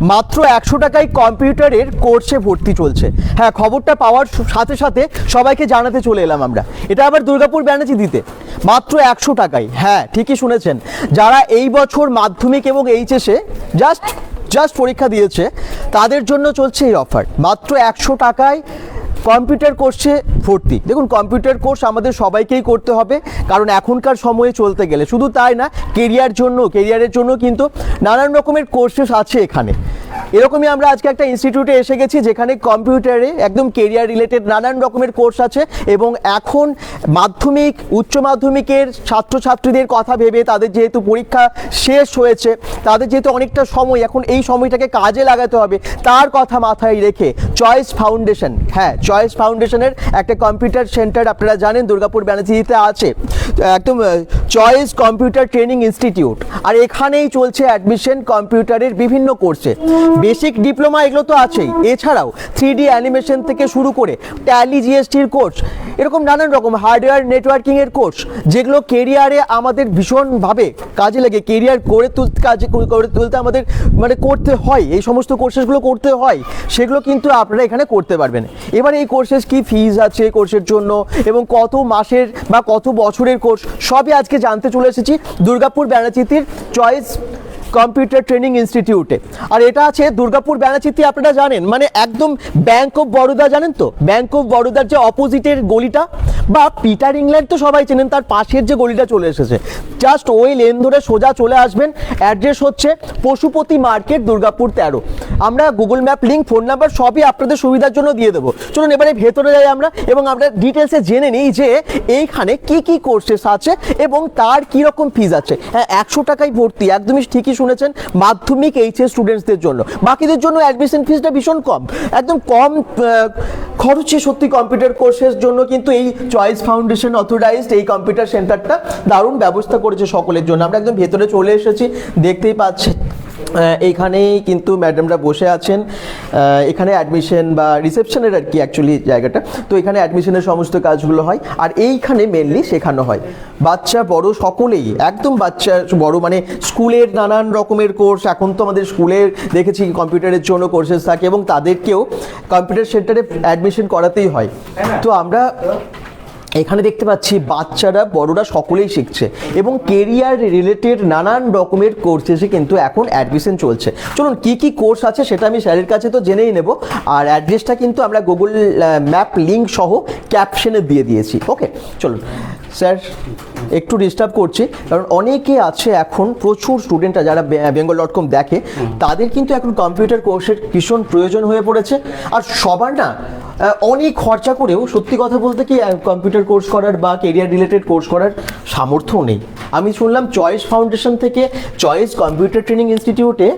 মাত্র একশো টাকায় কম্পিউটারের কোর্সে ভর্তি চলছে। হ্যাঁ খবরটা পাওয়ার সাথে সাথে সবাইকে জানাতে চলে এলাম আমরা। এটা আবার দুর্গাপুর ব্যানার্জি দিতে। মাত্র একশো টাকায়। হ্যাঁ ঠিকই শুনেছেন। যারা এই বছর মাধ্যমিক এবং এইচএসে জাস্ট জাস্ট পরীক্ষা দিয়েছে, তাদের জন্য চলছে এই অফার মাত্র একশো টাকায় কম্পিউটার কোর্সে ভর্তি। দেখুন কম্পিউটার কোর্স আমাদের সবাইকেই করতে হবে, কারণ এখনকার সময়ে চলতে গেলে। শুধু তাই না কেরিয়ার জন্য কেরিয়ারের জন্য কিন্তু নানান রকমের কোর্সেস আছে এখানে। এরকমই আমরা আজকে একটা ইনস্টিটিউটে এসে গেছি যেখানে কম্পিউটারে একদম কেরিয়ার রিলেটেড নানান রকমের কোর্স আছে এবং এখন মাধ্যমিক, উচ্চ মাধ্যমিকের ছাত্রছাত্রীদের কথা ভেবে তাদের যেহেতু পরীক্ষা শেষ হয়েছে, তাদের যেহেতু অনেকটা সময় এখন এই সময়টাকে কাজে লাগাতে হবে, তার কথা মাথায় রেখে চয়েস ফাউন্ডেশন হ্যাঁ চয়েস ফাউন্ডেশনের একটা কম্পিউটার সেন্টার আপনারা জানেন, দুর্গাপুর ব্যানার্জিতে আছে, একদম চয়েস কম্পিউটার ট্রেনিং ইনস্টিটিউট আর এখানেই চলছে অ্যাডমিশন কম্পিউটারের বিভিন্ন কোর্সে বেসিক ডিপ্লোমা এগুলো তো আছেই। এছাড়াও থ্রি ডি অ্যানিমেশন থেকে শুরু করে ট্যালি জিএসটির কোর্স, এরকম নানান রকম হার্ডওয়্যার নেটওয়ার্কিং এর কোর্স, যেগুলো কেরিয়ারে আমাদের ভীষণভাবে কাজে লাগে। কেরিয়ার করে তুলতে কাজে করে তুলতে আমাদের মানে করতে হয়, এই সমস্ত কোর্সেসগুলো করতে হয়, সেগুলো কিন্তু আপনারা এখানে করতে পারবেন। এবার এই কোর্সেস কি ফিজ আছে কোর্সের জন্য এবং কত মাসের বা কত বছরের কোর্স, সবই আজকে জানতে চলে এসেছি। দুর্গাপুর ব্যানাচিতির চয়েস কম্পিউটার ট্রেনিং ইনস্টিটিউটে। আর এটা আছে দুর্গাপুর ব্যানাচিতি আপনারা জানেন? মানে একদম ব্যাংক অফ বরোদা জানেন তো? ব্যাংক অফ বরোদার যে অপোজিটের গলিটা, বা পিটার ইংল্যান্ড তো সবাই চেনেন, তার পাশের যে গলিটা চলে এসেছে। জাস্ট ওই লেন ধরে সোজা চলে আসবেন অ্যাড্রেস হচ্ছে পশুপতি মার্কেট, দুর্গাপুর তেরো। আমরা Google map link phone number সবই আপনাদের সুবিধার জন্য দিয়ে দেবো। চলুন এবারে ভেতরে যাই আমরা, এবং আমরা ডিটেলসে জেনে নিই যে এইখানে কি কি কোর্সেস আছে, এবং তার কি রকম ফিজ আছে। হ্যাঁ একশো টাকায় ভর্তি, একদমই ঠিকই শুনেছেন মাধ্যমিক এইচএস স্টুডেন্টসদের জন্য। বাকিদের জন্য অ্যাডমিশন ফিজটা ভীষণ কম। একদম কম খরচে সত্যি কম্পিউটার কোর্সের জন্য কিন্তু এই চয়েস ফাউন্ডেশন অথরাইজড এই কম্পিউটার সেন্টারটা দারুণ ব্যবস্থা করেছে সকলের জন্য। আমরা একদম ভেতরে চলে এসেছি দেখতেই পাচ্ছেন। আহ, এইখানেই কিন্তু ম্যাডামরা বসে আছেন। এখানে অ্যাডমিশন বা রিসেপশনের আর কি অ্যাকচুয়ালি জায়গাটা। তো এখানে অ্যাডমিশনের সমস্ত কাজগুলো হয়। আর এইখানে মেনলি শেখানো হয়। বাচ্চা, বড় সকলেই, একদম বাচ্চা, বড় মানে স্কুলের নানান রকমের কোর্স এখন তো আমাদের স্কুলের দেখেছি কম্পিউটারের জন্য কোর্সেস থাকে এবং তাদেরকেও কম্পিউটার সেন্টারে অ্যাডমিশন করাতেই হয়। তো আমরা এখানে দেখতে পাচ্ছি বাচ্চারা, বড়রা সকলেই শিখছে এবং কেরিয়ার রিলেটেড নানান রকমের কোর্সেসে কিন্তু এখন অ্যাডমিশন চলছে। চলুন কি কি কোর্স আছে সেটা আমি স্যারের কাছে তো জেনেই নেব। আর অ্যাড্রেসটা কিন্তু আমরা গুগল ম্যাপ লিঙ্ক সহ ক্যাপশনে দিয়ে দিয়েছি। ওকে চলুন। স্যার, একটু ডিস্টার্ব করছি, কারণ অনেকে আছে এখন, প্রচুর স্টুডেন্টরা যারা বেঙ্গল ডট কম দেখে, তাদের কিন্তু এখন কম্পিউটার কোর্সের ভীষণ প্রয়োজন হয়ে পড়েছে। আর সবার না অনেক খরচা করেও সত্যি কথা বলতে কি কম্পিউটার কোর্স করার বা কেরিয়ার রিলেটেড কোর্স করার সামর্থ্য নেই। আমি শুনলাম চয়েস ফাউন্ডেশন থেকে চয়েস কম্পিউটার ট্রেনিং ইনস্টিটিউটে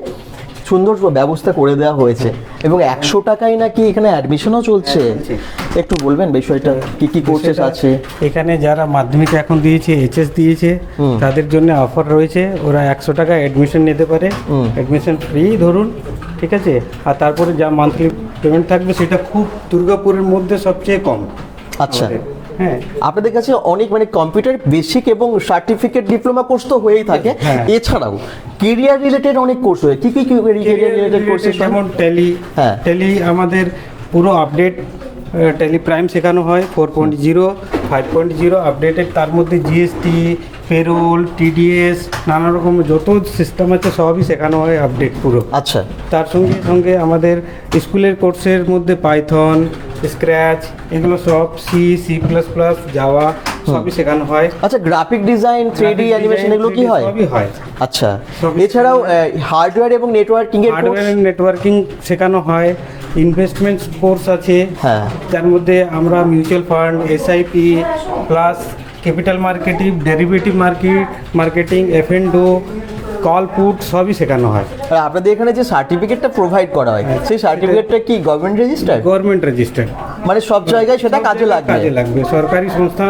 সুন্দর ব্যবস্থা করে দেওয়া হয়েছে। এবং একশো টাকায় নাকি এখানে অ্যাডমিশনও চলছে? একটু বলবেন বিষয়টা কি কি কোর্সেস আছে? এখানে যারা মাধ্যমিক এখন দিয়েছে এইচএস দিয়েছে তাদের জন্য অফার রয়েছে। ওরা একশো টাকা অ্যাডমিশন নিতে পারে। অ্যাডমিশন ফ্রি ধরুন ঠিক আছে? আর তারপরে যা মান্থলি পেমেন্ট থাকবে সেটা খুব দুর্গাপুরের মধ্যে সবচেয়ে কম। আচ্ছা। হ্যাঁ আপনাদের কাছে অনেক মানে কম্পিউটার বেসিক এবং সার্টিফিকেট ডিপ্লোমা কোর্স তো হয়েই থাকে হ্যাঁ। এছাড়াও কেরিয়ার রিলেটেড অনেক কোর্স হয় কি কি কেরিয়ার রিলেটেড কোর্স যেমন টেলি হ্যাঁ। টেলি আমাদের পুরো আপডেট টেলি প্রাইম শেখানো হয় four point zero five point zero updated তার মধ্যে জিএসটি পেরোল টিডিএস নানা রকম যত সিস্টেম আছে সবই শেখানো হয় আপডেট পুরো। আচ্ছা। তার সঙ্গে সঙ্গে আমাদের স্কুলের কোর্সের মধ্যে পাইথন স্ক্র্যাচ এগুলো সব সি সি প্লাস প্লাস যাওয়া সবই শেখানো হয়। আচ্ছা graphic design three D animation এগুলো কি হয়? সবই হয়। আচ্ছা। এছাড়াও হার্ডওয়্যার এবং নেটওয়ার্কিং এর হার্ডওয়্যার নেটওয়ার্কিং শেখানো হয়। ইনভেস্টমেন্ট কোর্স আছে। হ্যাঁ। যার মধ্যে আমরা mutual fund SIP plus capital marketing derivative market marketing F and call put সবই শেখানো হয়। আর আপনাদের এখানে যে সার্টিফিকেটটা প্রোভাইড করা হয় হ্যাঁ, সেই সার্টিফিকেটটা কি গভর্নমেন্ট রেজিস্টার গভর্নমেন্ট রেজিস্টার্ড মানে সব জায়গায় সেটা কাজে লাগবে? কাজে লাগবে। সরকারি সংস্থা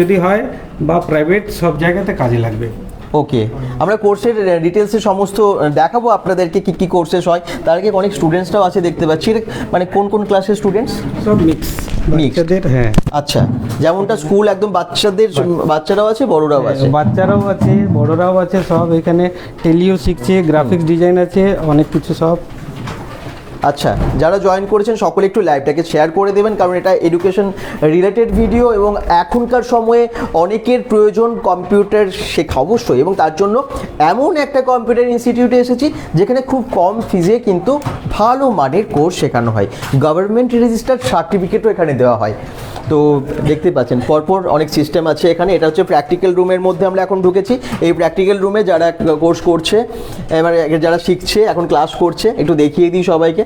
যদি হয় বা প্রাইভেট সব জায়গাতে কাজে লাগবে। ওকে আমরা কোর্সের ডিটেলসে সমস্ত দেখাবো আপনাদেরকে কি কি কোর্সেস হয়। তার আগে অনেক স্টুডেন্টসরাও আছে দেখতে পাচ্ছি। মানে কোন কোন ক্লাসের স্টুডেন্টস সব মিক্স বাচ্চাদের হ্যাঁ। আচ্ছা। যেমনটা স্কুল একদম বাচ্চাদের বাচ্চারাও আছে বড়রাও আছে? বাচ্চারাও আছে বড়রাও আছে সব এখানে টেলিও শিখছে গ্রাফিক্স ডিজাইন আছে অনেক কিছু সব। আচ্ছা যারা জয়েন করেছেন সকলে একটু লাইভটাকে শেয়ার করে দেবেন, কারণ এটা এডুকেশন রিলেটেড ভিডিও এবং এখনকার সময়ে অনেকের প্রয়োজন কম্পিউটার শেখা অবশ্যই এবং তার জন্য এমন একটা কম্পিউটার ইনস্টিটিউটে এসেছি যেখানে খুব কম ফিজে কিন্তু ভালো মানের কোর্স শেখানো হয়। গভর্নমেন্ট রেজিস্টার্ড সার্টিফিকেটও এখানে দেওয়া হয়। তো দেখতে পাচ্ছেন, পরপর অনেক সিস্টেম আছে এখানে। এটা হচ্ছে প্র্যাকটিক্যাল রুমের মধ্যে আমরা এখন ঢুকেছি। এই প্র্যাকটিক্যাল রুমে যারা কোর্স করছে এবারে যারা শিখছে, এখন ক্লাস করছে, একটু দেখিয়ে দিই সবাইকে।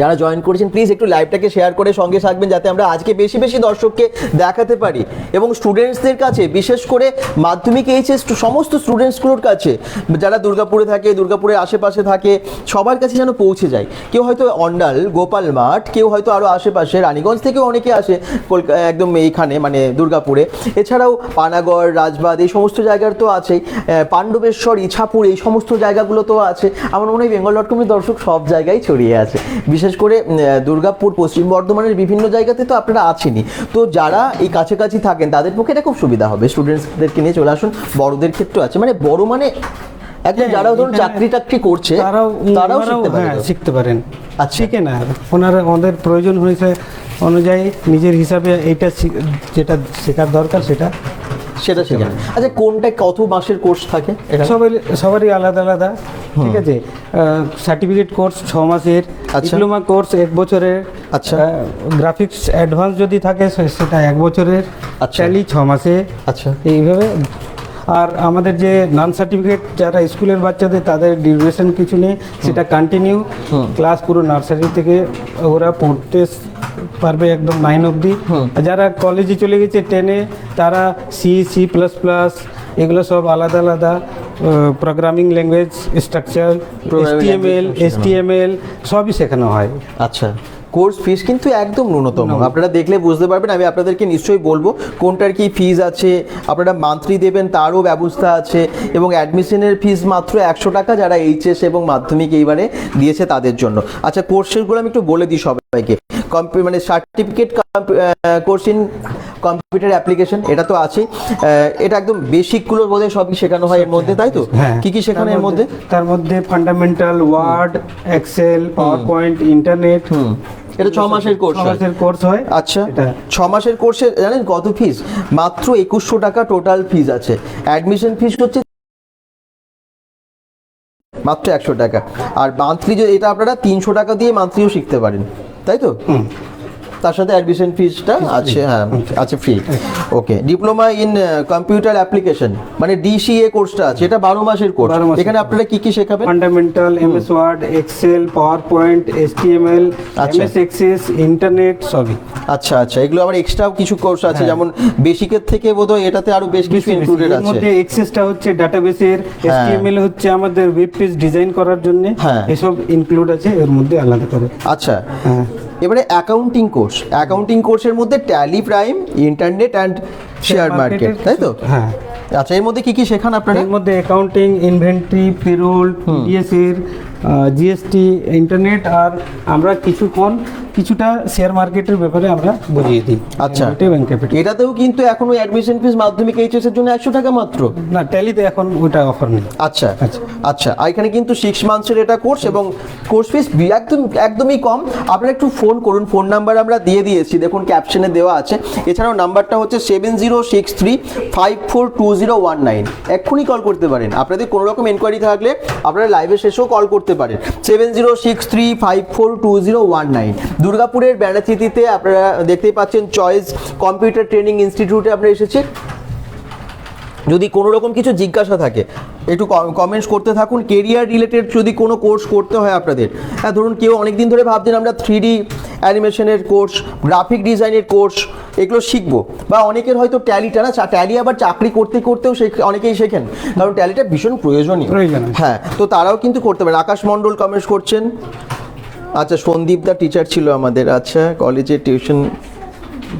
যারা জয়েন করেছেন প্লিজ একটু লাইভটাকে শেয়ার করে সঙ্গে থাকবেন যাতে আমরা আজকে বেশি বেশি দর্শককে দেখাতে পারি। এবং স্টুডেন্টসদের কাছে, বিশেষ করে মাধ্যমিক এইচএস সমস্ত স্টুডেন্টসগুলোর কাছে, যারা দুর্গাপুরে থাকে, দুর্গাপুরের আশেপাশে থাকে, সবার কাছে যেন পৌঁছে যায়। কেউ হয়তো অন্ডাল, গোপাল মাঠ, কেউ হয়তো আরও আশেপাশে, রানীগঞ্জ থেকেও অনেকে আসে কলকা একদম এইখানে মানে দুর্গাপুরে। এছাড়াও পানাগড় রাজবাদ এই সমস্ত জায়গার তো আছেই। পাণ্ডবেশ্বর, ইছাপুর, এই সমস্ত জায়গাগুলো তো আছে। আমার মনে হয় বেঙ্গল ডট কমের দর্শক সব জায়গায় ছড়িয়ে আছে। বিশেষ করে দুর্গাপুর পশ্চিম বর্ধমানের বিভিন্ন জায়গাতে তো আপনারা আছেনই। তো যারা এই কাছাকাছি থাকেন তাদের পক্ষে এটা খুব সুবিধা হবে। স্টুডেন্টসদেরকে নিয়ে চলে আসুন বড়দের ক্ষেত্রেও আছে। মানে বড় মানে একদম যারা ধরুন চাকরি টাকরি করছে তারাও তারাও শিখতে হ্যাঁ, শিখতে পারেন। আচ্ছা। শিখে না ওনারা ওদের প্রয়োজন হয়েছে অনুযায়ী নিজের হিসাবে এইটা শি- যেটা শেখার দরকার সেটা সেটা শিখে নেন। আচ্ছা কোনটা কত মাসের কোর্স থাকে সবাই সবারই আলাদা আলাদা ঠিক আছে? সার্টিফিকেট কোর্স ছ মাসের আচ্ছা। ডিপ্লোমা কোর্স এক বছরের আচ্ছা। গ্রাফিক্স অ্যাডভান্স যদি থাকে সেটা এক বছরের আচ্ছা। ট্যালি ছ মাসে। আচ্ছা। এইভাবে। আর আমাদের যে নান সার্টিফিকেট যারা স্কুলের বাচ্চাদের তাদের ডিউরেশন কিছু নেই সেটা কন্টিনিউ ক্লাস পুরো নার্সারি থেকে ওরা পড়তে পারবে একদম নাইন অবধি। যারা কলেজে চলে গেছে টেনে তারা সি সি প্লাস প্লাস এগুলো সব আলাদা আলাদা programming language structure HTML HTML সবই শেখানো হয়। আচ্ছা কোর্স ফিস কিন্তু একদম ন্যূনতম। আপনারা দেখলে বুঝতে পারবেন আমি আপনাদেরকে নিশ্চয়ই বলব কোনটার কি ফিজ আছে আপনারা মান্থলি দেবেন তারও ব্যবস্থা আছে এবং অ্যাডমিশনের ফিস মাত্র একশো টাকা যারা এইচএস এবং মাধ্যমিক এইবারে দিয়েছে তাদের জন্য। আচ্ছা কোর্সেসগুলো আমি একটু বলে দিই সবাইকে। মানে certificate course in computer application এটা তো আছেই। আহ, এটা একদম বেসিকগুলো বোধহয় সবই শেখানো হয় এর মধ্যে তাই তো? কি কি শেখানো এর মধ্যে তার মধ্যে fundamental Word Excel PowerPoint internet এটা ছ মাসের কোর্স মাসের কোর্স হয়। আচ্ছা। ছ মাসের কোর্সে জানেন কত ফিস মাত্র একুশশো টাকা টোটাল ফিস আছে। অ্যাডমিশন ফিস হচ্ছে মাত্র একশো টাকা। আর মান্থলি যে এটা আপনারা তিনশো টাকা দিয়ে মান্থলিও শিখতে পারেন। তাই তো? তার সাথে অ্যাডমিশন ফিজটা আছে হ্যাঁ আছে free okay diploma in computer application মানে ডিসিএ কোর্সটা আছে এটা বারো মাসের কোর্স 12 এখানে আপনারা কি কি শেখাবেন? Fundamental MS Word Excel PowerPoint HTML. MS Access internet সবই। আচ্ছা আচ্ছা এগুলো আবার এক্সট্রাও কিছু কোর্স আছে যেমন বেসিকের থেকে বোধহয় এটাতে আরও বেশ কিছু ইনক্লুডেড এর আছে। মধ্যে এক্সেসটা হচ্ছে ডাটাবেসের এসটিএমএল হচ্ছে আমাদের ওয়েব পেজ ডিজাইন করার জন্য। হ্যাঁ। এসব ইনক্লুড আছে এর মধ্যে আলাদা করে। আচ্ছা। হ্যাঁ। এবারে অ্যাকাউন্টিং কোর্স অ্যাকাউন্টিং কোর্সের মধ্যে Tally Prime internet and share market তাই তো? হ্যাঁ। আচ্ছা এর মধ্যে কি কি শেখান আপনারা? এর মধ্যে অ্যাকাউন্টিং ইনভেন্টরি পেরোল টিডিএস এর জিএসটি ইন্টারনেট আর আমরা কিছুক্ষণ কিছুটা শেয়ার মার্কেটের ব্যাপারে আমরা বুঝিয়ে দিই। আচ্ছা। ক্যাপিটাল এটাতেও কিন্তু এখনও অ্যাডমিশন ফিস মাধ্যমিক এইচএস এর জন্য একশো টাকা মাত্র। না ট্যালিতে এখন ওইটা অফার নেই। আচ্ছা। আচ্ছা। আচ্ছা আর এখানে কিন্তু সিক্স মান্থসের এটা কোর্স এবং কোর্স ফিস একদম একদমই কম। আপনারা একটু ফোন করুন ফোন নাম্বার আমরা দিয়ে দিয়েছি। দেখুন ক্যাপশনে দেওয়া আছে। এছাড়াও নাম্বারটা হচ্ছে seven zero six three five four two zero one nine এক্ষুনি কল করতে পারেন। আপনাদের কোনো রকম এনকোয়ারি থাকলে আপনারা লাইভে শেষেও কল করতে পারেন। Seven zero six three five four two zero one nine দুর্গাপুরের ব্যানাচিতিতে আপনারা দেখতেই পাচ্ছেন চয়েস কম্পিউটার ট্রেনিং ইনস্টিটিউটে আপনারা এসেছে যদি কোনো রকম কিছু জিজ্ঞাসা থাকে একটু কমেন্টস করতে থাকুন। কেরিয়ার রিলেটেড যদি কোনো কোর্স করতে হয় আপনাদের হ্যাঁ ধরুন কেউ অনেক দিন ধরে ভাবছেন আমরা থ্রি ডি অ্যানিমেশনের কোর্স গ্রাফিক ডিজাইনের কোর্স এগুলো শিখব। বা অনেকের হয়তো ট্যালিটা না ট্যালি আবার চাকরি করতে করতেও শেখ- অনেকেই শেখেন। কারণ ট্যালিটা ভীষণ প্রয়োজনীয়। হ্যাঁ তো তারাও কিন্তু করতে পারে আকাশ মণ্ডল কমেন্টস করছেন। আচ্ছা সন্দীপ দা টিচার ছিল আমাদের। আচ্ছা কলেজে টিউশন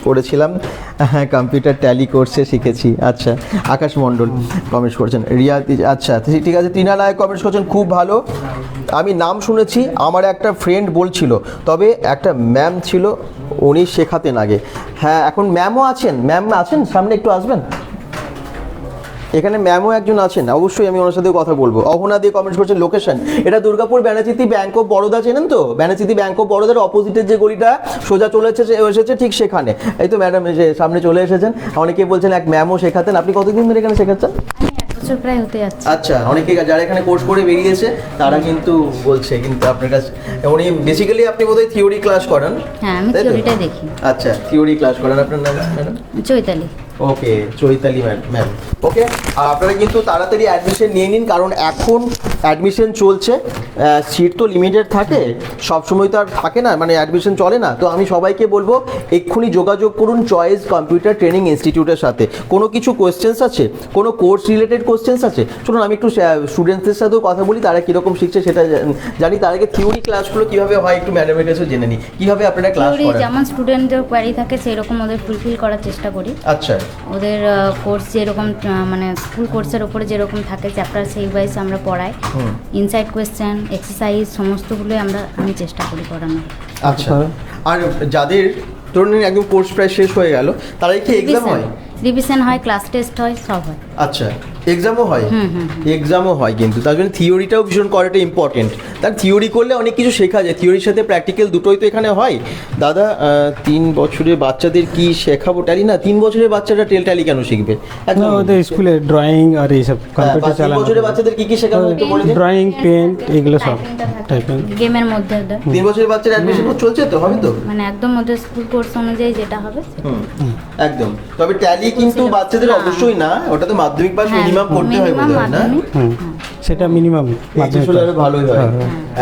পড়েছিলাম। হ্যাঁ কম্পিউটার ট্যালি কোর্সে শিখেছি। আচ্ছা আকাশ মণ্ডল কমেন্টস করছেন। রিয়া আচ্ছা ঠিক- আছে, টিনা নায়ক কমেন্টস করছেন, খুব ভালো। আমি নাম শুনেছি, আমার একটা ফ্রেন্ড বলছিল, তবে একটা ম্যাম ছিল, উনি শেখাতেন আগে। হ্যাঁ এখন ম্যামও আছেন। ম্যাম আছেন? সামনে একটু আসবেন? এখানে ম্যামও একজন আছেন অবশ্যই আমি ওনার সাথে কথা বলব। অহনা দিয়ে কমেন্ট করছেন লোকেশন এটা দুর্গাপুর ব্যানাচিতি ব্যাংক অফ বরোদা চেনেন তো? ব্যানাচিতি ব্যাংক অফ বরোদার অপোজিটের যে গলিটা সোজা চলে এসেছে এসেছে ঠিক সেখানে। এই তো ম্যাডাম যে সামনে চলে এসেছেন। অনেকে বলছেন এক ম্যামও শেখাতেন। আপনি কতদিন ধরে এখানে শেখাচ্ছেন? বছর প্রায় হতে যাচ্ছে। আচ্ছা অনেকে যারা এখানে কোর্স করে বেরিয়েছে তারা কিন্তু বলছে কিন্তু আপনার কাছে উনি বেসিক্যালি আপনি বোধহয় থিওরি ক্লাস করান। হ্যাঁ আমি থিওরিটাই দেখি। আচ্ছা থিওরি ক্লাস করান। আপনার নাম madam Chaitali. Okay Chaitali ma'am ma'am okay আপনারা কিন্তু তাড়াতাড়ি অ্যাডমিশন নিয়ে নিন কারণ এখন অ্যাডমিশন চলছে। সিট তো লিমিটেড থাকে সব সময় তো আর থাকে না মানে অ্যাডমিশন চলে না। তো আমি সবাইকে বলব এক্ষুনি যোগাযোগ করুন চয়েস কম্পিউটার ট্রেনিং ইনস্টিটিউটের সাথে। কোনো কিছু কোয়েশ্চেন্স আছে? কোনো কোর্স রিলেটেড কোয়েশ্চেন্স আছে? চলুন আমি একটু স্টুডেন্টসদের সাথেও কথা বলি তারা কীরকম শিখছে সেটা জানি তার আগে থিওরি ক্লাসগুলো কীভাবে হয় একটু ম্যাডামের কাছেও জেনে নিই। কীভাবে আপনারা ক্লাস করেন? যেমন স্টুডেন্টদের কোয়ারি থাকে সেই রকম ওদের ফুলফিল করার চেষ্টা করি। আচ্ছা। ওদের কোর্স যেরকম মানে স্কুল কোর্সের ওপরে যেরকম থাকে চ্যাপ্টার সেই ওয়াইজ আমরা পড়াই। ইনসাইড কোয়েশ্চেন এক্সারসাইজ সমস্তগুলোই আমরা আমি চেষ্টা করি পড়ানোর। আচ্ছা। আর যাদের ধরুন একদম কোর্স প্রায় শেষ হয়ে গেল তারাই কি এক্সাম হয়? রিভিশন হয় ক্লাস টেস্ট হয় সব হয়। আচ্ছা এক্সামও হয়? হুম, হুম, এক্সামও হয় কিন্তু তার জন্য থিওরিটাও ভীষণ করাটা ইম্পর্টেন্ট তার থিওরি করলে অনেক কিছু শেখা যায়। থিওরির সাথে প্র্যাকটিক্যাল দুটোই তো এখানে হয়। দাদা তিন বছরের বাচ্চাদের কি শেখাবো? ট্যালি না তিন বছরের বাচ্চারা টেল ট্যালি কেন শিখবে? একদম ওদের স্কুলে ড্রয়িং আর এইসব হ্যাঁ, কম্পিউটার চালানো বছরের বাচ্চাদের কি কি শেখানো একটু বলে ড্রয়িং পেইন্ট এগুলো সব টাইপিং গেমের মধ্যে ওদের তিন বছরের বাচ্চার অ্যাডমিশন চলছে তো হবে তো? মানে একদম ওদের স্কুল কোর্স অনুযায়ী যেটা হবে হুম, একদম। তবে ট্যালি কিন্তু বাচ্চাদের অবশ্যই না ওটা তো মাধ্যমিক পাস হ্যাঁ, মিনিমাম করতে হয় হয় না? সেটা মিনিমাম এইচএস হলে আরও ভালোই হয়।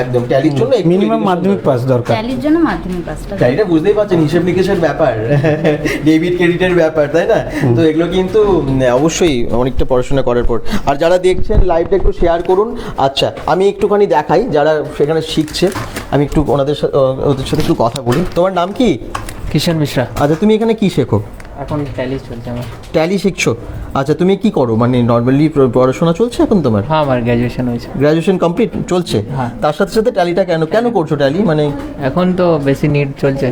একদম ট্যালির জন্য মিনিমাম মাধ্যমিক পাস দরকার। ট্যালির জন্য মাধ্যমিক পাসটা ট্যালিটা বুঝতেই পারছেন হিসেব নিকেশের ব্যাপার। ডেবিট ক্রেডিটের ব্যাপার তাই না? তো এগুলো কিন্তু অবশ্যই অনেকটা পড়াশোনা করার পর। আর যারা দেখছেন লাইভটা একটু শেয়ার করুন। আচ্ছা আমি একটুখানি দেখাই যারা সেখানে শিখছে আমি একটু ওনাদের সাথে ওদের সাথে একটু কথা বলি। তোমার নাম কি? কিষান মিশ্রা। আচ্ছা তুমি এখানে কি শেখো? এখন ট্যালি চলছে আমার। ট্যালি শিখছো? আচ্ছা তুমি কি করো? মানে নর্মালি পড়াশোনা চলছে এখন তোমার? হ্যাঁ আমার গ্র্যাজুয়েশন হয়েছে। গ্র্যাজুয়েশন কমপ্লিট চলছে? হ্যাঁ। তার সাথে সাথে ট্যালিটা কেন কেন করছ ট্যালি মানে এখন তো বেশি নিড চলছে।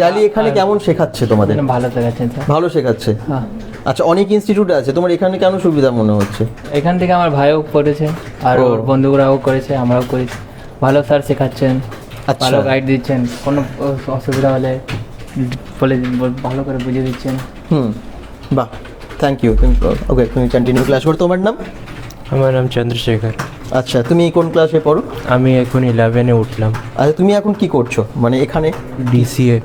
ট্যালি এখানে কেমন শেখাচ্ছে তোমাদের? ভালো স্যার ভালো শেখাচ্ছে? হ্যাঁ। আচ্ছা অনেক ইনস্টিটিউট আছে। তোমার এখানে কেন সুবিধা মনে হচ্ছে? এখান থেকে আমার ভাইও করেছে আর ওর বন্ধুরাও করেছে আমরাও করেছি। ভালো স্যার শেখাচ্ছেন আচ্ছা। ভালো গাইড দিচ্ছেন কোনো অসুবিধা হলে। বলে বল- ভালো করে বুঝিয়ে দিচ্ছেন হুম বাহ থ্যাংক ইউ তুমি ওকে তুমি কন্টিনিউ ক্লাস করো তোমার নাম? আমার নাম চন্দ্রশেখর। আচ্ছা তুমি কোন ক্লাসে পড়ো? আমি এখন ইলেভেনে উঠলাম। আচ্ছা তুমি এখন কি করছ? মানে এখানে? DCA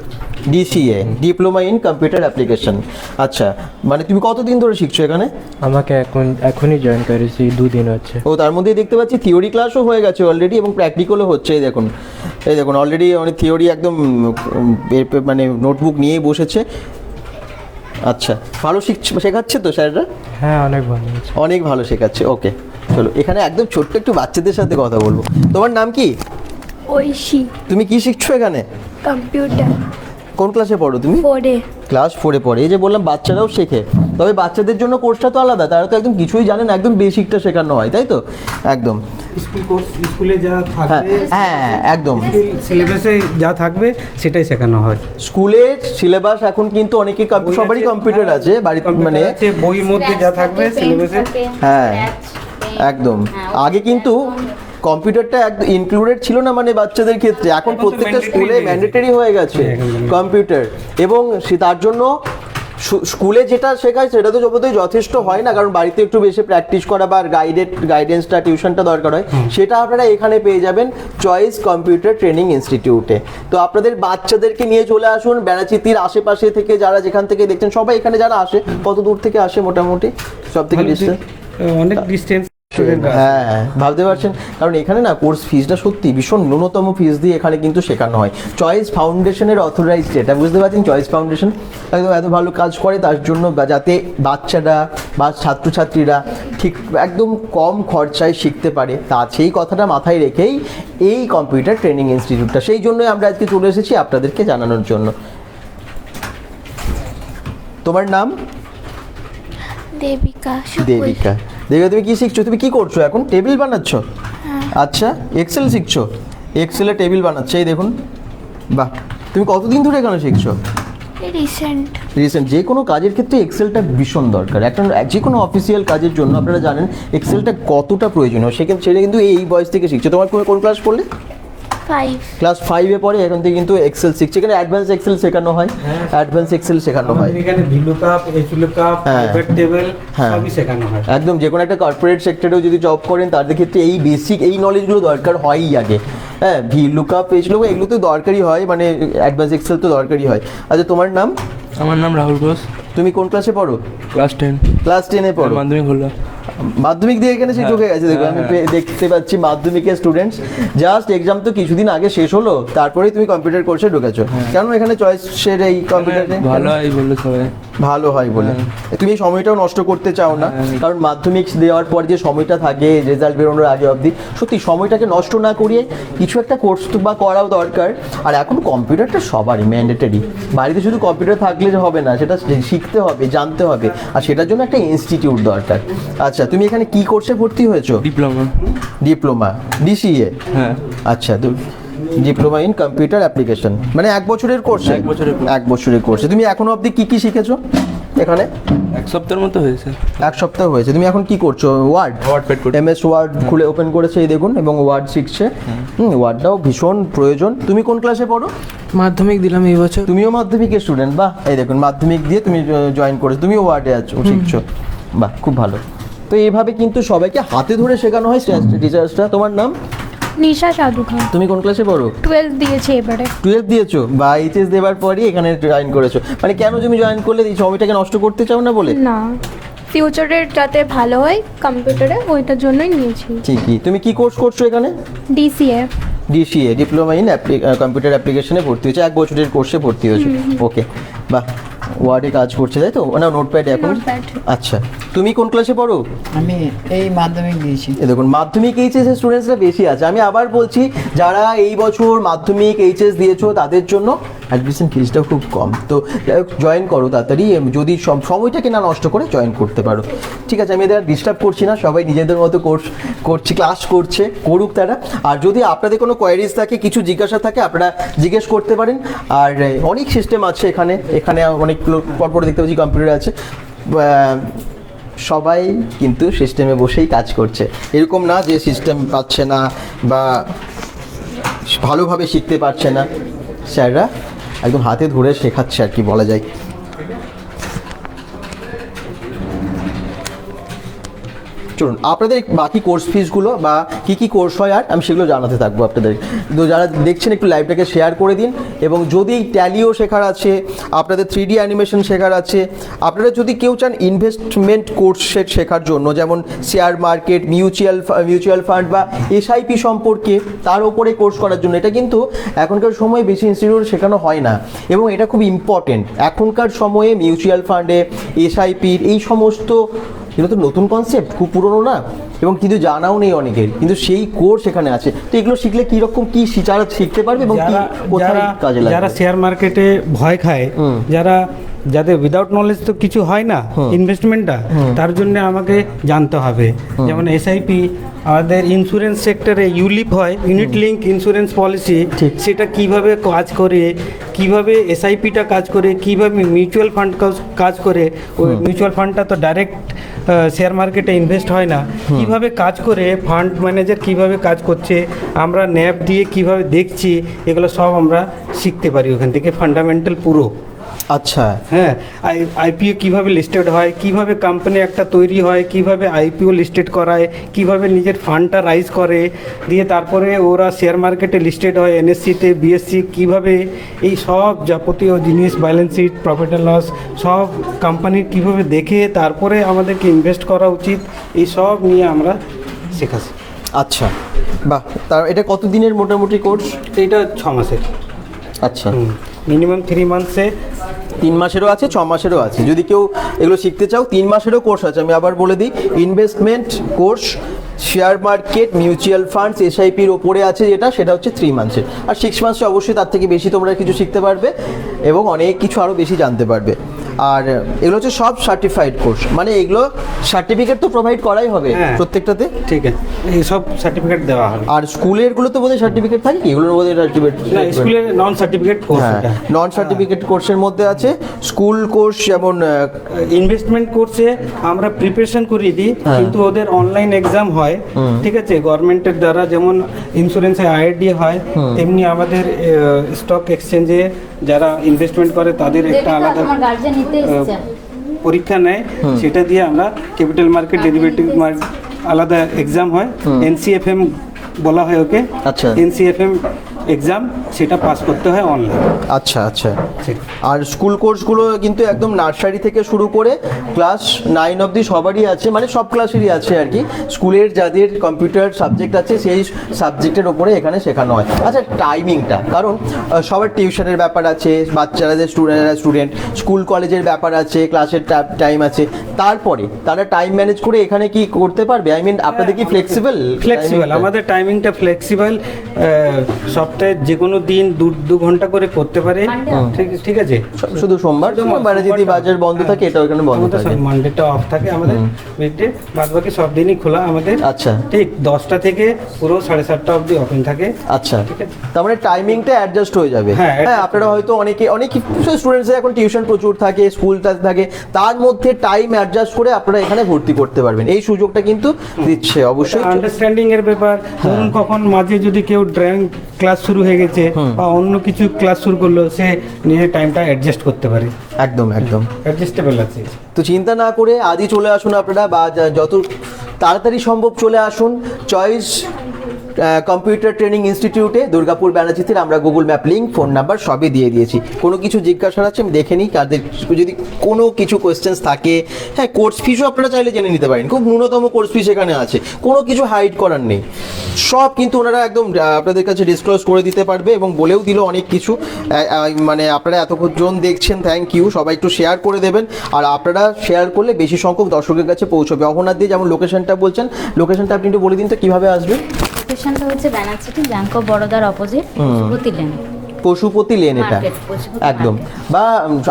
DCA diploma in computer application আচ্ছা মানে তুমি কতদিন ধরে শিখছো এখানে? আমাকে এখন এখনই জয়েন করেছি দুদিন হচ্ছে। ও তার মধ্যেই দেখতে পাচ্ছি থিওরি ক্লাসও হয়ে গেছে অলরেডি এবং প্র্যাকটিক্যালও হচ্ছে এই দেখুন। এই দেখুন অলরেডি অনেক থিওরি একদম মানে নোটবুক নিয়েই বসেছে। আচ্ছা ভালো শিখছে শেখাচ্ছে তো স্যাররা? হ্যাঁ অনেক ভালো অনেক ভালো শেখাচ্ছে ওকে। চলো এখানে একদম ছোট্ট একটু বাচ্চাদের সাথে কথা বলব। তোমার নাম কি? ঐশী। তুমি কি শিখছো এখানে? কম্পিউটার। কোন ক্লাসে পড়ো তুমি? পড়ে ক্লাস ফোরে পড়ে। এই যে বললাম বাচ্চারাও শেখে। তবে বাচ্চাদের জন্য কোর্সটা তো আলাদা। তারা তো একদম কিছুই জানে না একদম বেসিকটা শেখানো হয় তাই তো? একদম। স্কুল কোর্স স্কুলে যা হ্যাঁ থাকবে হ্যাঁ একদম। সিলেবাসে যা থাকবে সেটাই শেখানো হয়। স্কুলের সিলেবাস এখন কিন্তু অনেকে সবারই কম্পিউটার আছে বাড়িতে মানে বইয়ের মধ্যে যা থাকবে সিলেবাসে হ্যাঁ একদম। আগে কিন্তু কম্পিউটারটা একদম ইনক্লুডেড ছিল না মানে বাচ্চাদের ক্ষেত্রে। এখন প্রত্যেকটা স্কুলে ম্যান্ডেটরি হয়ে গেছে হ্যাঁ। কম্পিউটার। এবং সে তার জন্য স্কুলে যেটা শেখায় সেটা তো যতই যথেষ্ট হয় না কারণ বাড়িতে একটু বেশি প্র্যাকটিস করা বা গাইডেড গাইডেন্সটা টিউশনটা দরকার হয় সেটা আপনারা এখানে পেয়ে যাবেন চয়েস কম্পিউটার ট্রেনিং ইনস্টিটিউটে তো আপনাদের বাচ্চাদেরকে নিয়ে চলে আসুন বেড়াচিতির আশেপাশে থেকে যারা যেখান থেকে দেখছেন সবাই এখানে যারা আসে কত দূর থেকে আসে মোটামুটি? সব থেকে ডিস্টেন্স অনেক ডিস্টেন্স হ্যাঁ ভাবতে পারছেন? কারণ এখানে না কোর্স ফিসটা সত্যি ভীষণ ন্যূনতম ফিস দিয়ে এখানে কিন্তু শেখানো হয়। চয়েস ফাউন্ডেশনের অথরাইজড এটা বুঝতে পারছেন? চয়েস ফাউন্ডেশন একদম এত ভালো কাজ করে তার জন্য বা- যাতে বাচ্চারা বা ছাত্রছাত্রীরা ঠিক একদম কম খরচায় শিখতে পারে তা সেই কথাটা মাথায় রেখেই এই কম্পিউটার ট্রেনিং ইনস্টিটিউটটা সেই জন্যই আমরা আজকে চলে এসেছি আপনাদেরকে জানানোর জন্য। তোমার নাম? দেবিকা। দেবিকা। দেবিকা তুমি কি শিখছো? তুমি কি করছ এখন? টেবিল বানাচ্ছ? আচ্ছা এক্সেল শিখছো? এক্সেলে টেবিল বানাচ্ছে এই দেখুন। বাহ তুমি কতদিন ধরে এখানে শিখছো? রিসেন্ট রিসেন্ট যে কোনো কাজের ক্ষেত্রে এক্সেলটা ভীষণ দরকার। একটা যে কোনো অফিসিয়াল কাজের জন্য আপনারা জানেন এক্সেলটা কতটা প্রয়োজনীয়। সেক্ষেত্রে কিন্তু এই বয়স থেকে শিখছে। তোমার কোন ক্লাস পড়লে? ফাইভ ক্লাস ফাইভে পড়ে এখন থেকে কিন্তু এক্সেল শিখছে। এখানে অ্যাডভান্স এক্সেল শেখানো হয়। অ্যাডভান্স এক্সেল শেখানো হয়। এখানে ভিলুকাপ এইচলুকাপ হ্যাঁ। পিভট টেবিল হ্যাঁ। সবই শেখানো হয়। একদম যে কোনো একটা কর্পোরেট সেক্টরেও যদি জব করেন তাদের ক্ষেত্রে এই বেসিক এই নলেজগুলো দরকার হয়ই আগে। হ্যাঁ ভি লুকআপ পেজ এগুলো তো দরকারই হয় মানে অ্যাডভান্স এক্সেল তো দরকারই হয়। আচ্ছা তোমার নাম? আমার নাম রাহুল ঘোষ। তুমি কোন ক্লাসে পড়ো? ক্লাস টেন ক্লাস টেনে পড়ো। মাধ্যমিক হলো। মাধ্যমিক দিয়ে এখানে সে ঢুকে গেছে দেখো আমি দেখতে পাচ্ছি মাধ্যমিকের স্টুডেন্টস জাস্ট এক্সাম তো কিছুদিন আগে শেষ হলো তারপরেই তুমি কম্পিউটার কোর্সে ঢুকেছো। কেন এখানে চয়েসের এই কম্পিউটারে ভালো হয় বলল সবাই। ভালো হয় বলে। তুমি এই সময়টাও নষ্ট করতে চাও না কারণ মাধ্যমিক দেওয়ার পর যে সময়টা থাকে রেজাল্ট বেরোনোর আগে অবধি সত্যি সময়টাকে নষ্ট না করিয়ে কিছু একটা কোর্স বা করাও দরকার। আর এখন কম্পিউটারটা সবারই ম্যান্ডেটারি বাড়িতে শুধু কম্পিউটার থাকলে যে হবে না সেটা শিখতে হবে জানতে হবে। আর সেটার জন্য একটা ইনস্টিটিউট দরকার। আচ্ছা তুমি এখানে কি কোর্সে ভর্তি হয়েছো? ডিপ্লোমা ডিপ্লোমা ডিসিএ হ্যাঁ। আচ্ছা ডিপ্লোমা ইন কম্পিউটার অ্যাপ্লিকেশন মানে এক বছরের কোর্স? এক বছরের এক বছরের কোর্সে। তুমি এখনও অবধি কি কি শিখেছো এখানে? এক সপ্তাহের মতো হয়েছে। এক সপ্তাহ হয়েছে। তুমি এখন কি করছ? ওয়ার্ড Wordpad করছি। এম এস ওয়ার্ড খুলে ওপেন করেছে এই দেখুন এবং ওয়ার্ড শিখছে। হুম। ওয়ার্ডটাও ভীষণ প্রয়োজন। তুমি কোন ক্লাসে পড়ো? মাধ্যমিক দিলাম এই বছর। তুমিও মাধ্যমিকের স্টুডেন্ট বাহ। এই দেখুন মাধ্যমিক দিয়ে তুমি জয়েন করেছ। তুমিও ওয়ার্ডে আছো শিখছো। বাহ খুব ভালো। তো এইভাবে কিন্তু সবাইকে হাতে ধরে শেখানো হয় টিচার্সরা তোমার নাম? নিশা সাধু খান তুমি কোন ক্লাসে পড়ো? টুয়েলভ দিয়েছে এবারে। টুয়েলভ দিয়েছ? বা এইচএস দেওয়ার পরই এখানে জয়েন করেছ। মানে কেন তুমি জয়েন করলে? এই সময়টাকে নষ্ট করতে চাও না বলে? না। ফিউচারের যাতে ভালো হয় কম্পিউটারে ওইটার জন্যই নিয়েছি। ঠিকই। তুমি কি কোর্স করছ এখানে? DCA DCA diploma in computer অ্যাপ্লিকেশনে ভর্তি হয়েছে। এক বছরের কোর্সে ভর্তি হয়েছে। ওকে বাহ। ওয়ার্ডে কাজ করছে তাই তো? না নোটপ্যাডে এখন। আচ্ছা। তুমি কোন ক্লাসে পড়ো? আমি এই মাধ্যমিক দিয়েছি। এ দেখুন মাধ্যমিক এইচএস এর স্টুডেন্টসরা বেশি আছে। আমি আবার বলছি যারা এই বছর মাধ্যমিক এইচএস দিয়েছ তাদের জন্য অ্যাডমিশন ফিজটাও খুব কম। তো যাই হোক জয়েন করো তাড়াতাড়ি। যদি সব- সময়টাকে না নষ্ট করে জয়েন করতে পারো। ঠিক আছে, আমি এদের ডিস্টার্ব করছি না। সবাই নিজেদের মতো কোর্স, করছি ক্লাস করছে, করুক তারা। আর যদি আপনাদের কোনো কোয়ারিজ থাকে, কিছু জিজ্ঞাসা থাকে, আপনারা জিজ্ঞেস করতে পারেন। আর অনেক সিস্টেম আছে এখানে। এখানে অনেকগুলো পরপর দেখতে পাচ্ছি কম্পিউটার আছে। সবাই কিন্তু সিস্টেমে বসেই কাজ করছে। এরকম না যে সিস্টেম পাচ্ছে না বা ভালোভাবে শিখতে পারছে না। স্যাররা একদম হাতে ধরে শেখাচ্ছে আর কি বলা যায়। চলুন, আপনাদের বাকি কোর্স ফিসগুলো বা কি কি কোর্স হয় আর আমি সেগুলো জানাতে থাকব আপনাদের। তো যারা দেখছেন একটু লাইভটাকে শেয়ার করে দিন এবং যদি ট্যালিও শেখার আছে, আপনাদের থ্রি ডি অ্যানিমেশন শেখার আছে, আপনারা যদি কেউ চান ইনভেস্টমেন্ট কোর্স শেখার জন্য, যেমন share market mutual mutual fund বা এসআইপি সম্পর্কে তার উপরে কোর্স করার জন্য, এটা কিন্তু এখনকার সময়ে বেশি ইনস্টিটিউট শেখানো হয় না এবং এটা খুব ইম্পর্টেন্ট এখনকার সময়ে মিউচুয়াল ফান্ডে এসআইপির এই সমস্ত এগুলো তো নতুন কনসেপ্ট খুব পুরনো না? এবং কিন্তু জানাও নেই অনেকের। কিন্তু সেই কোর্স এখানে আছে। তো এগুলো শিখলে কি শি- যারা শিখতে পারবে এবং কি যারা কোথায় কাজে যারা শেয়ার মার্কেটে ভয় খায় যারা যাদের উইদাউট নলেজ তো কিছু হয় না ইনভেস্টমেন্টটা তার জন্য আমাকে জানতে হবে। যেমন এসআইপি আমাদের ইন্স্যুরেন্স সেক্টরে ইউলিপ হয় ইউনিট লিঙ্ক ইন্স্যুরেন্স পলিসি সেটা কীভাবে কাজ করে কীভাবে এসআইপিটা কাজ করে কীভাবে মিউচুয়াল ফান্ড কাজ করে ওই মিউচুয়াল ফান্ডটা তো ডাইরেক্ট শেয়ার মার্কেটে ইনভেস্ট হয় না কীভাবে কাজ করে ফান্ড ম্যানেজার কীভাবে কাজ করছে আমরা ন্যাপ দিয়ে কীভাবে দেখছি এগুলো সব আমরা শিখতে পারি ওখান থেকে ফান্ডামেন্টাল পুরো। আচ্ছা। হ্যাঁ আই আইপিও কীভাবে লিস্টেড হয় কীভাবে কোম্পানি একটা তৈরি হয় কীভাবে আইপিও লিস্টেড করায় কীভাবে নিজের ফান্ডটা রাইজ করে দিয়ে তারপরে ওরা শেয়ার মার্কেটে লিস্টেড হয় এনএসসিতে বিএসসি কীভাবে এই সব যাবতীয় জিনিস balance sheet profit and loss সব কোম্পানির কীভাবে দেখে তারপরে আমাদেরকে ইনভেস্ট করা উচিত এই সব নিয়ে আমরা শেখাচ্ছি। আচ্ছা বাহ তার এটা কতদিনের মোটামুটি কোর্স এইটা ছ মাসের আচ্ছা মিনিমাম থ্রি মান্থসে তিন মাসেরও আছে, ছ মাসেরও আছে। যদি কেউ এগুলো শিখতে চাও, তিন মাসেরও কোর্স আছে। আমি আবার বলে দিই investment course share market mutual funds এসআইপির ওপরে আছে যেটা, সেটা হচ্ছে থ্রি মান্থসের আর সিক্স মান্থসে অবশ্যই তার থেকে বেশি তোমরা কিছু শিখতে পারবে এবং অনেক কিছু আরও বেশি জানতে পারবে। আর এগুলো হচ্ছে সব সার্টিফাইড কোর্স মানে এগুলো সার্টিফিকেট তো প্রোভাইড করাই হবে হ্যাঁ। প্রত্যেকটাতে? ঠিক আছে। এই সব সার্টিফিকেট দেওয়া হবে। আর স্কুলেরগুলো তো বোধহয় সার্টিফিকেট থাকে কি? এগুলোর মধ্যে সার্টিফিকেট না স্কুলের non certificate course non certificate কোর্সের মধ্যে আছে। স্কুল কোর্স যেমন ইনভেস্টমেন্ট কোর্সে আমরা প্রিপারেশন করিয়ে দিই হ্যাঁ। কিন্তু ওদের অনলাইন এক্সাম হয়। ঠিক আছে? গভর্নমেন্টের দ্বারা যেমন ইন্স্যুরেন্সে আইআরডি হয় তেমনি আমাদের স্টক এক্সচেঞ্জে যারা ইনভেস্টমেন্ট করে তাদের একটা আলাদা পরীক্ষা নেয় সেটা দিয়ে আমরা ক্যাপিটাল মার্কেট ডেরিভেটিভ মার্কেট আলাদা এক্সাম হয়। এনসিএফএম বলা হয় ওকে। আচ্ছা। এনসিএফএম এক্সাম সেটা পাস করতে হয় অনলাইন আচ্ছা আচ্ছা। আর স্কুল কোর্সগুলো কিন্তু একদম নার্সারি থেকে শুরু করে ক্লাস নাইন অবধি সবারই আছে মানে সব ক্লাসেরই আছে আর কি। স্কুলের যাদের কম্পিউটার সাবজেক্ট আছে সেই সাবজেক্টের ওপরে এখানে শেখানো হয়। আচ্ছা টাইমিংটা কারণ সবার টিউশনের ব্যাপার আছে বাচ্চারা যে স্টুডেন্টরা স্টুডেন্ট স্কুল কলেজের ব্যাপার আছে ক্লাসের টাইম আছে। তারপরে তারা টাইম ম্যানেজ করে এখানে কি করতে পারবে? আই মিন আপনাদের কি ফ্লেক্সিবল ফ্লেক্সিবল আমাদের টাইমিংটা ফ্লেক্সিবল সপ্তাহে যে কোনো দিন দু দু ঘণ্টা করে করতে পারে। ঠিক ঠিক আছে? শুধু সোমবার? সোমবার যদি বাজার বন্ধ থাকে এটা ওখানে বন্ধ থাকে? মানডেটা অফ থাকে আমাদের। উইকডে বাদ বাকি সব দিনই খোলা আমাদের। আচ্ছা। ঠিক দশটা থেকে পুরো সাড়ে সাতটা অবধি ওপেন থাকে। আচ্ছা। ঠিক আছে। তার মানে টাইমিংটা অ্যাডজাস্ট হয়ে যাবে। হ্যাঁ, হ্যাঁ আপনারা হয়তো অনেকে অনেক স্টুডেন্টসের এখন টিউশন প্রচুর থাকে স্কুলটা থাকে। তার মধ্যে টাইম অ্যাডজাস্ট করে আপনারা এখানে ভর্তি করতে পারবেন। এই সুযোগটা কিন্তু দিচ্ছে অবশ্যই। আন্ডারস্ট্যান্ডিং এর ব্যাপার। হ্যাঁ। কখন মাঝে যদি কেউ ড্রয়িং ক্লাস শুরু হয়ে গেছে বা অন্য কিছু ক্লাস শুরু করল সে নিজের টাইমটা অ্যাডজাস্ট করতে পারে। একদম একদম। অ্যাডজাস্টেবল আছে। তো চিন্তা না করে আজই চলে আসুন আপনারা বা যত তাড়াতাড়ি সম্ভব চলে আসুন। চয়েস কম্পিউটার ট্রেনিং ইনস্টিটিউটে দুর্গাপুর ব্যানার্জিতে আমরা Google map link phone number সবই দিয়ে দিয়েছি। কোনো কিছু জিজ্ঞাসা আছে আমি দেখে নিই, কাদের যদি কোনো কিছু কোয়েশ্চেন্স থাকে হ্যাঁ কোর্স ফিসও আপনারা চাইলে জেনে নিতে পারেন, খুব ন্যূনতম কোর্স ফিস এখানে আছে। কোনো কিছু হাইড করার নেই। সব কিন্তু ওনারা একদম আপনাদের কাছে ডিসক্লোজ করে দিতে পারবে এবং বলেও দিল অনেক কিছু। মানে আপনারা এতক্ষণ দেখছেন থ্যাংক ইউ সবাই একটু শেয়ার করে দেবেন। আর আপনারা শেয়ার করলে বেশি সংখ্যক দর্শকের কাছে পৌঁছবে। অহনাথ দিয়ে যেমন লোকেশনটা বলছেন লোকেশনটা আপনি একটু বলে দিন তো কীভাবে আসবে? লোকেশনটা হচ্ছে Benachity bank of বরোদার opposite Pashupati lane Pashupati lane এটা। একদম। বা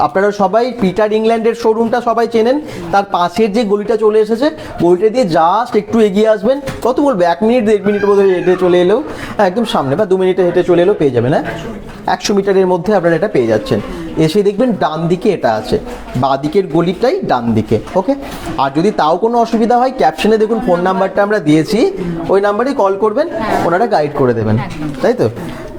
আপনারা সবাই পিটার ইংল্যান্ডের শোরুমটা সবাই চেনেন। তার পাশের যে গলিটা চলে এসেছে গলিটা দিয়ে জাস্ট একটু এগিয়ে আসবেন। কত বলবে? এক মিনিট দেড় মিনিট বোধ হেঁটে চলে এলেও। একদম সামনে বা দু মিনিটে হেঁটে চলে এলেও পেয়ে যাবেন হ্যাঁ? একশো মিটারের মধ্যে আপনারা এটা পেয়ে যাচ্ছেন। এসে দেখবেন ডান দিকে এটা আছে। বাঁ দিকের গলিটাই ডান দিকে ওকে আর যদি তাও কোনো অসুবিধা হয় ক্যাপশনে দেখুন ফোন নাম্বারটা আমরা দিয়েছি ওই নাম্বারে কল করবেন ওনারা গাইড করে দেবেন তাই তো?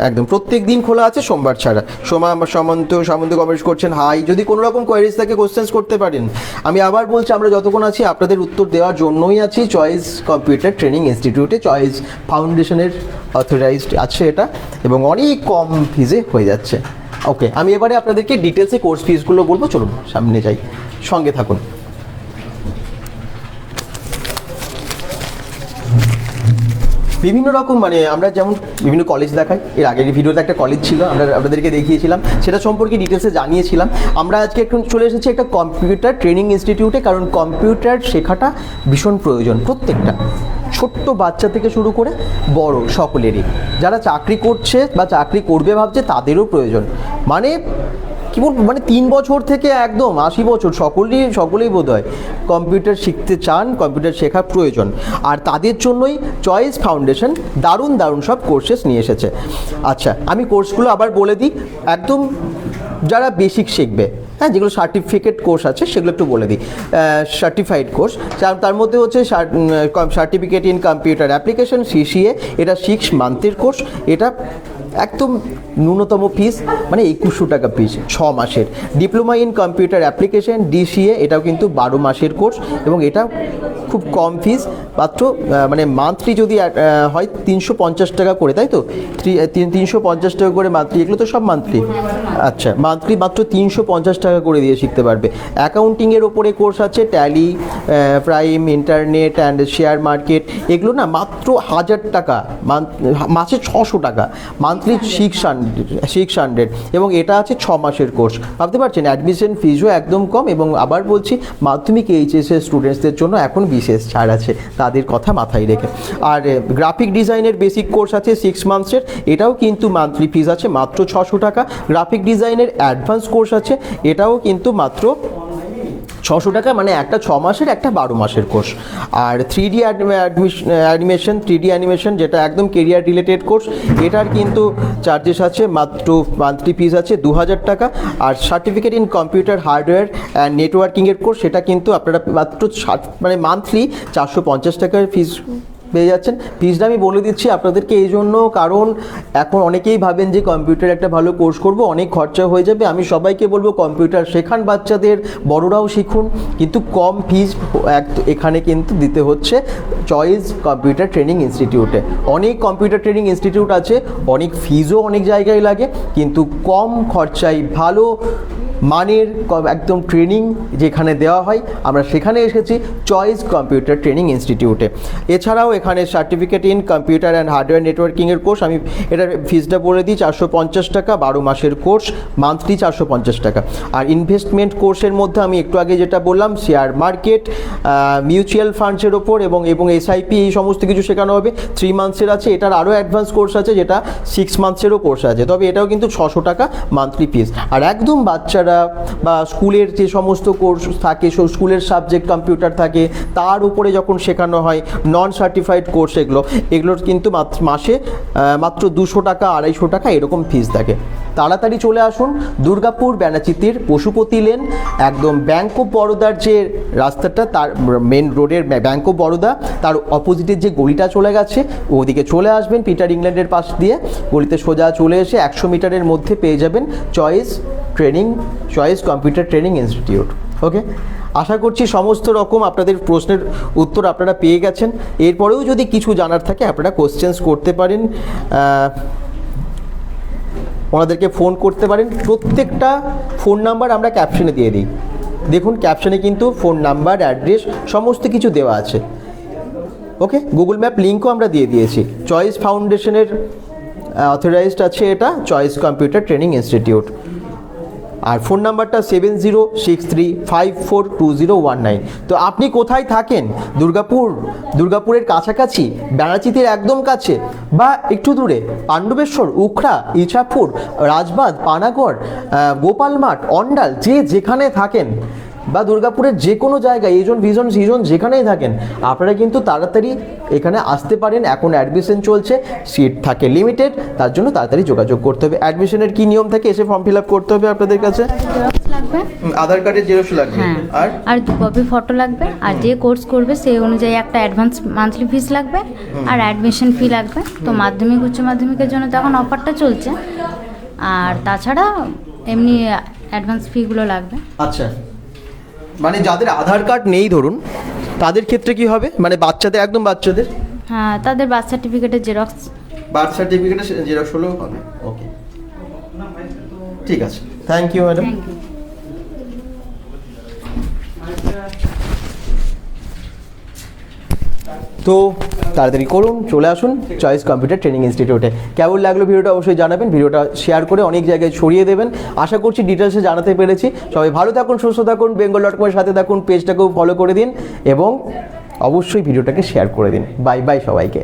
একদম প্রত্যেক দিন খোলা আছে সোমবার ছাড়া। সোমা আমার সামন্ত সামন্ত কমেন্টস করছেন হাই যদি কোনো রকম কোয়ারিজ থাকে কোশ্চেন্স করতে পারেন। আমি আবার বলছি আমরা যতক্ষণ আছি আপনাদের উত্তর দেওয়ার জন্যই আছি চয়েস কম্পিউটার ট্রেনিং ইনস্টিটিউটে চয়েস ফাউন্ডেশনের অথরাইজড আছে এটা এবং অনেক কম ফিজে হয়ে যাচ্ছে। ওকে আমি এবারে আপনাদেরকে ডিটেলসে কোর্স ফিজগুলো বলব চলুন সামনে যাই। সঙ্গে থাকুন। বিভিন্ন রকম মানে আমরা যেমন বিভিন্ন কলেজ দেখাই, এর আগের ভিডিওতে একটা কলেজ ছিল, আমরা আপনাদেরকে দেখিয়েছিলাম, সেটা সম্পর্কে ডিটেলসে জানিয়েছিলাম। আমরা আজকে এখন চলে এসেছি একটা কম্পিউটার ট্রেনিং ইনস্টিটিউটে কারণ কম্পিউটার শেখাটা ভীষণ প্রয়োজন প্রত্যেকটা। ছোট্ট বাচ্চা থেকে শুরু করে বড় সকলেরই। যারা চাকরি করছে বা চাকরি করবে ভাবছে, তাদেরও প্রয়োজন। মানে কি বলব মানে তিন বছর থেকে একদম আশি বছর সকলেই সকলেই বোধ হয় কম্পিউটার শিখতে চান কম্পিউটার শেখার প্রয়োজন। আর তাদের জন্যই চয়েস ফাউন্ডেশন দারুণ দারুণ সব কোর্সেস নিয়ে এসেছে। আচ্ছা আমি কোর্সগুলো আবার বলে দিই। একদম যারা বেসিক শিখবে হ্যাঁ যেগুলো সার্টিফিকেট কোর্স আছে, সেগুলো একটু বলে দিই। সার্টিফাইড কোর্স তার মধ্যে হচ্ছে certificate in computer application CCA এটা সিক্স মান্থের কোর্স এটা একদম ন্যূনতম ফিস মানে একুশশো টাকা ফিস ছ মাসের। Diploma in computer application DCA এটাও কিন্তু বারো মাসের কোর্স এবং এটা খুব কম ফিস মাত্র মানে মান্থলি যদি হয় তিনশো পঞ্চাশ টাকা করে, তাই তো? তিনশো পঞ্চাশ টাকা করে মান্থলি এগুলো তো সব মান্থলি আচ্ছা মান্থলি মাত্র তিনশো পঞ্চাশ টাকা করে দিয়ে শিখতে পারবে। অ্যাকাউন্টিংয়ের ওপরে কোর্স আছে Tally Prime internet and share market এগুলো না মাত্র হাজার টাকা মাসে ছশো টাকা। Month monthly six hundred six hundred এবং এটা আছে ছ মাসের কোর্স। ভাবতে পারছেন অ্যাডমিশন ফিজও একদম কম এবং আবার বলছি মাধ্যমিক এইচএস এর স্টুডেন্টসদের জন্য এখন বিশেষ ছাড় আছে। তাদের কথা মাথায় রেখে। আর গ্রাফিক ডিজাইনের বেসিক কোর্স আছে সিক্স মান্থসের এটাও কিন্তু মান্থলি ফিজ আছে মাত্র ছশো টাকা। গ্রাফিক ডিজাইনের অ্যাডভান্স কোর্স আছে। এটাও কিন্তু মাত্র ছশো টাকা মানে একটা ছ মাসের, একটা বারো মাসের কোর্স আর three D animation three D animation যেটা একদম কেরিয়ার রিলেটেড কোর্স এটার কিন্তু চার্জেস আছে মাত্র মান্থলি ফিজ আছে দু হাজার টাকা। আর certificate in computer hardware and নেটওয়ার্কিংয়ের course সেটা কিন্তু আপনারা মাত্র ষাট মানে মান্থলি চারশো পঞ্চাশ টাকার ফিজ পেয়ে যাচ্ছেন। ফিজটা আমি বলে দিচ্ছি আপনাদেরকে এই জন্য, কারণ এখন অনেকেই ভাবেন যে কম্পিউটার একটা ভালো কোর্স করব, অনেক খরচা হয়ে যাবে। আমি সবাইকে বলব কম্পিউটার শেখান বাচ্চাদের, বড়রাও শিখুন। কিন্তু কম ফিজ এখানে কিন্তু দিতে হচ্ছে চয়েস কম্পিউটার ট্রেনিং ইনস্টিটিউটে অনেক কম্পিউটার ট্রেনিং ইনস্টিটিউট আছে, অনেক ফিজও অনেক জায়গায় লাগে, কিন্তু কম খরচায় ভালো মানের একদম ট্রেনিং যেখানে দেওয়া হয়, আমরা সেখানে এসেছি চয়েস কম্পিউটার ট্রেনিং ইনস্টিটিউটে এছাড়াও এখানে certificate in computer and hardware নেটওয়ার্কিংয়ের course আমি এটার ফিজটা বলে দিই, চারশো পঞ্চাশ টাকা, বারো মাসের কোর্স মান্থলি চারশো পঞ্চাশ টাকা। আর ইনভেস্টমেন্ট কোর্সের মধ্যে আমি একটু আগে যেটা বললাম শেয়ার মার্কেট মিউচুয়াল ফান্ডসের ওপর এবং এবং এসআইপি এই সমস্ত কিছু শেখানো হবে। থ্রি মান্থসের আছে, এটার আরও অ্যাডভান্স কোর্স আছে, যেটা সিক্স মান্থসেরও কোর্স আছে। তবে এটাও কিন্তু ছশো টাকা মান্থলি ফিস আর একদম বাচ্চারা বা স্কুলের যে সমস্ত কোর্স থাকে স্কুলের সাবজেক্ট কম্পিউটার থাকে, তার উপরে যখন শেখানো হয় নন সার্টিফাইড কোর্স এগুলো, এগুলোর কিন্তু মাসে মাত্র দুশো টাকা, আড়াইশো টাকা এরকম ফিস থাকে। তাড়াতাড়ি চলে আসুন দুর্গাপুর ব্যানাচিতির পশুপতি লেন একদম ব্যাঙ্ক অফ বরোদার যে রাস্তাটা, তার মেন রোডের ব্যাঙ্ক অফ বরোদা, তার অপোজিটের যে গলিটা চলে গেছে, ওদিকে চলে আসবেন পিটার ইংল্যান্ডের পাশ দিয়ে, গলিতে সোজা চলে এসে একশো মিটারের মধ্যে পেয়ে যাবেন choice training choice computer training institute okay আশা করছি সমস্ত রকম আপনাদের প্রশ্নের উত্তর আপনারা পেয়ে গেছেন। এরপরেও যদি কিছু জানার থাকে, আপনারা কোশ্চেন্স করতে পারেন ওনাদেরকে ফোন করতে পারেন। প্রত্যেকটা ফোন নাম্বার আমরা ক্যাপশনে দিয়ে দিই। দেখুন ক্যাপশনে কিন্তু ফোন নাম্বার অ্যাড্রেস সমস্ত কিছু দেওয়া আছে। ওকে? গুগল ম্যাপ লিঙ্কও আমরা দিয়ে দিয়েছি। চয়েস ফাউন্ডেশনের অথরাইজড আছে এটা চয়েস কম্পিউটার ট্রেনিং ইনস্টিটিউট আর ফোন নাম্বারটা seven zero six three five four two zero one nine. তো আপনি কোথায় থাকেন? দুর্গাপুর। দুর্গাপুরের কাছাকাছি ব্যানাচিতির একদম কাছে, বা একটু দূরে, পাণ্ডবেশ্বর, উখড়া, ইছাপুর, রাজবাঁধ, পানাগড় গোপাল গোপালমাঠ, অন্ডাল, যে যেখানে থাকেন। বা দুর্গাপুরের যে কোনো জায়গায় এজন ভিজন সিজন যেখানেই থাকেন আপনারা কিন্তু তাড়াতাড়ি এখানে আসতে পারেন। এখন অ্যাডমিশন চলছে সিট থাকে লিমিটেড তার জন্য তাড়াতাড়ি যোগাযোগ করতে হবে। অ্যাডমিশনের কি নিয়ম থাকে এসে ফর্ম ফিল আপ করতে হবে আপনাদের কাছে? আধার কার্ডের জেরক্স লাগবে। আর? আর দু কপি ফটো লাগবে। আর যে কোর্স করবে সেই অনুযায়ী একটা অ্যাডভান্স মান্থলি ফিস লাগবে। আর অ্যাডমিশন ফি লাগবে। তো মাধ্যমিক উচ্চ মাধ্যমিকের জন্য তো এখন অফারটা চলছে। আর তাছাড়া এমনি অ্যাডভান্স ফিগুলো লাগবে। আচ্ছা। মানে যাদের আধার কার্ড নেই ধরুন তাদের ক্ষেত্রে কি হবে? মানে বাচ্চাদের একদম বাচ্চাদের? হ্যাঁ তাদের বার্থ সার্টিফিকেটের জেরক্স বার্থ সার্টিফিকেটের জেরক্স হলেও হবে? ওকে ঠিক আছে। Thank you madam thank you তো তাড়াতাড়ি করুন, চলে আসুন চয়েস কম্পিউটার ট্রেনিং ইনস্টিটিউটে কেমন লাগল ভিডিওটা অবশ্যই জানাবেন, ভিডিওটা শেয়ার করে অনেক জায়গায় ছড়িয়ে দেবেন। আশা করছি ডিটেলসে জানাতে পেরেছি। সবাই ভালো থাকুন, সুস্থ থাকুন বেঙ্গল ডট কমের সাথে থাকুন পেজটাকেও ফলো করে দিন এবং অবশ্যই ভিডিওটাকে শেয়ার করে দিন। বাই বাই সবাইকে।